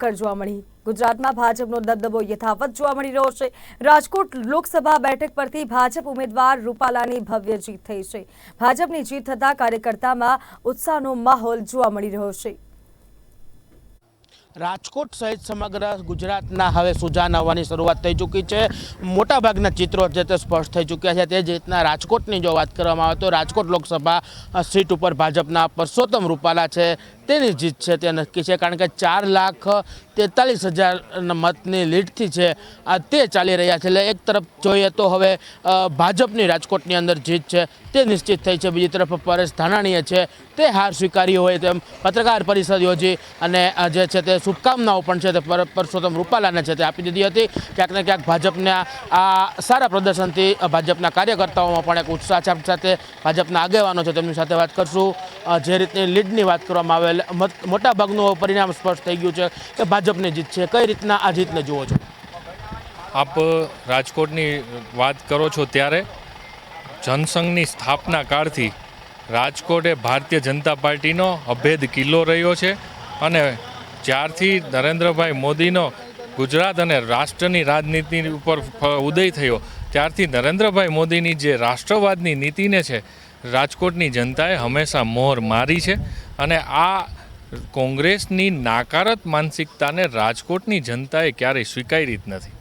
કર જોવા મળી. ગુજરાતમાં ભાજપનો દબદબો યથાવત જોવા મળી રહ્યો છે. રાજકોટ લોકસભા બેઠક પરથી ભાજપ ઉમેદવાર રૂપાલાની ભવ્ય જીત થઈ છે. ભાજપની જીત થતાં કાર્યકર્તામાં ઉત્સાહનો માહોલ જોવા મળી રહ્યો છે. રાજકોટ સહિત સમગ્ર ગુજરાતના હવે સુજાન આવવાની શરૂઆત થઈ ચૂકી છે. મોટાભાગના ચિત્રો જે તે સ્પષ્ટ થઈ ચૂક્યા છે. તે જ રીતના રાજકોટની જો વાત કરવામાં આવે તો રાજકોટ લોકસભા સીટ ઉપર ભાજપના પરસોત્તમ રૂપાલા છે. તેની જીત છે તે નક્કી છે. કારણ કે ચાર લાખ તેતાલીસ હજારના મતની લીડથી છે. આ તે ચાલી રહ્યા છે. એટલે એક તરફ જોઈએ તો હવે ભાજપની રાજકોટની અંદર જીત છે. તે નિશ્ચિત થઈ છે. બીજી તરફ પરેશ ધાનાણીએ છે. તે હાર સ્વીકારી હોય તેમ પત્રકાર પરિષદ યોજી અને જે છે તે શુભકામનાઓ પણ છે તે પર- પરસોત્તમ રૂપાલાને છે તે આપી દીધી હતી. ક્યાંક ને ક્યાંક ભાજપના, આ, સારા પ્રદર્શનથી ભાજપના કાર્યકર્તાઓમાં પણ એક ઉત્સાહ છે. સાથે ભાજપના આગેવાનો છે તેમની સાથે વાત કરશું. જે રીતની લીડની વાત કરવામાં આવેલ મોટાભાગનું પરિણામ સ્પષ્ટ થઈ ગયું છે કે ભાજપની જીત છે. કઈ રીતના આ જીતને જુઓ છો? આપ રાજકોટની વાત કરો છો ત્યારે જનસંઘની સ્થાપના કાળથી રાજકોટ એ ભારતીય જનતા પાર્ટીનો અભેદ કિલ્લો રહ્યો છે અને જ્યારથી નરેન્દ્રભાઈ મોદીનો ગુજરાત અને રાષ્ટ્રની રાજનીતિ ઉપર ઉદય થયો, ત્યારથી નરેન્દ્રભાઈ મોદીની જે રાષ્ટ્રવાદની નીતિને છે, રાજકોટની જનતાએ હંમેશા મોહર મારી છે અને આ કોંગ્રેસની નાકારત માનસિકતાને રાજકોટની જનતાએ ક્યારેય સ્વીકારી જ નથી.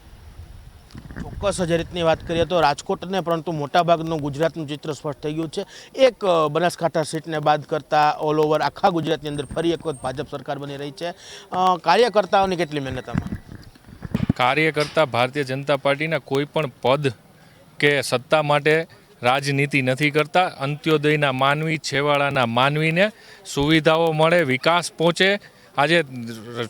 ચોક્કસ જ રીતની વાત કરીએ તો રાજકોટને પરંતુ મોટાભાગનું ગુજરાતનું ચિત્ર સ્પષ્ટ થઈ ગયું છે. એક બનાસકાંઠા સીટને બાદ કરતાં ઓલ ઓવર આખા ગુજરાતની અંદર ફરી એક વખત ભાજપ સરકાર બની રહી છે. કાર્યકર્તાઓની કેટલી મહેનત આમાં? કાર્યકર્તા ભારતીય જનતા પાર્ટીના કોઈ પણ પદ કે સત્તા માટે રાજનીતિ નથી કરતા. અંત્યોદયના માનવી, છેવાડાના માનવીને સુવિધાઓ મળે, વિકાસ પહોંચે. આજે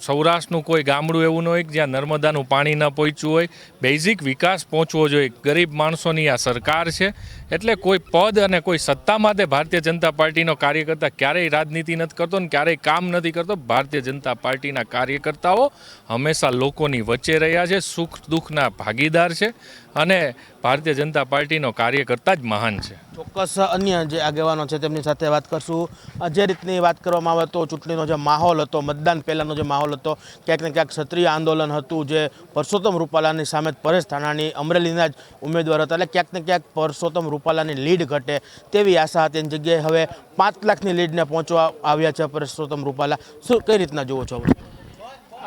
સૌરાષ્ટ્રનું કોઈ ગામડું એવું ન હોય જ્યાં નર્મદાનું પાણી ન પહોંચ્યું હોય. બેઝિક વિકાસ પહોંચવો જોઈએ. ગરીબ માણસોની આ સરકાર છે. એટલે કોઈ પદ અને કોઈ સત્તા માટે ભારતીય જનતા પાર્ટીનો કાર્યકર્તા ક્યારેય રાજનીતિ નથી કરતો ને ક્યારેય કામ નથી કરતો. ભારતીય જનતા પાર્ટીના કાર્યકર્તાઓ હંમેશા લોકોની વચ્ચે રહ્યા છે. સુખ દુઃખના ભાગીદાર છે. અને ભારતીય જનતા પાર્ટીનો કાર્યકર્તા જ મહાન છે. ચોક્કસ અન્ય જે આગેવાનો છે તેમની સાથે વાત કરશું. જે રીતની વાત કરવામાં આવે તો ચૂંટણીનો જે માહોલ હતો મતદાન પહેલાંનો જે માહોલ હતો ક્યાંક ને ક્યાંક ક્ષત્રિય આંદોલન હતું જે પરસોત્તમ રૂપાલાની સામે પરેશ થાણાની અમરેલીના જ ઉમેદવાર હતા. એટલે ક્યાંક ને ક્યાંક પરસોત્તમ રૂપાલાની લીડ ઘટે તેવી આશા હતી. એની જગ્યાએ હવે પાંચ લાખની લીડને પહોંચવા આવ્યા છે પરસોત્તમ રૂપાલા. શું કઈ રીતના જુઓ છો?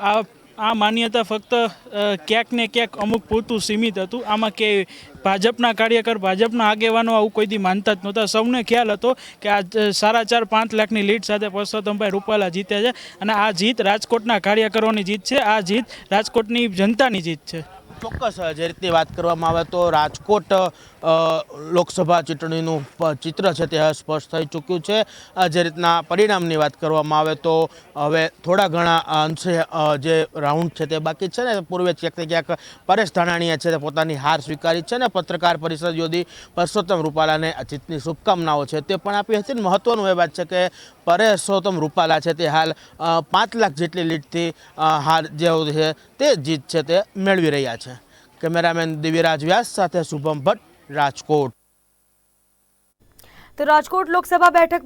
આ આ માન્યતા ફક્ત ક્યાંક ને ક્યાંક અમુક પૂરતું સીમિત હતું. આમાં કે ભાજપના કાર્યકર, ભાજપના આગેવાનો આવું કોઈથી માનતા જ નહોતા. સૌને ખ્યાલ હતો કે આ સાડા ચાર, પાંચ લાખની લીડ સાથે પરસોત્તમભાઈ રૂપાલા જીત્યા છે. અને આ જીત રાજકોટના કાર્યકરોની જીત છે. આ જીત રાજકોટની જનતાની જીત છે. ચોક્કસ જે રીતની વાત કરવામાં આવે તો રાજકોટ લોકસભા ચૂંટણીનું ચિત્ર છે તે સ્પષ્ટ થઈ ચૂક્યું છે. જે રીતના પરિણામની વાત કરવામાં આવે તો હવે થોડા ઘણા અંશે જે રાઉન્ડ છે તે બાકી છે ને, પૂર્વે ક્યાંક ને ક્યાંક પરેશ ધાનાણીએ છે તે પોતાની હાર સ્વીકારી છે ને, પત્રકાર પરિષદ યોજી પરસોત્તમ રૂપાલાને જીતની શુભકામનાઓ છે તે પણ આપી હતી. મહત્વનું એ વાત છે કે પરેશોત્તમ રૂપાલા છે તે હાલ પાંચ લાખ જેટલી લીડથી અ, હાર જે છે તે જીત છે તે મેળવી રહ્યા છે. કેમેરામેન દિવ્યરાજ વ્યાસ સાથે શુભમ ભટ્ટ રાજકોટ. તો રાજકોટ લોકસભા બેઠક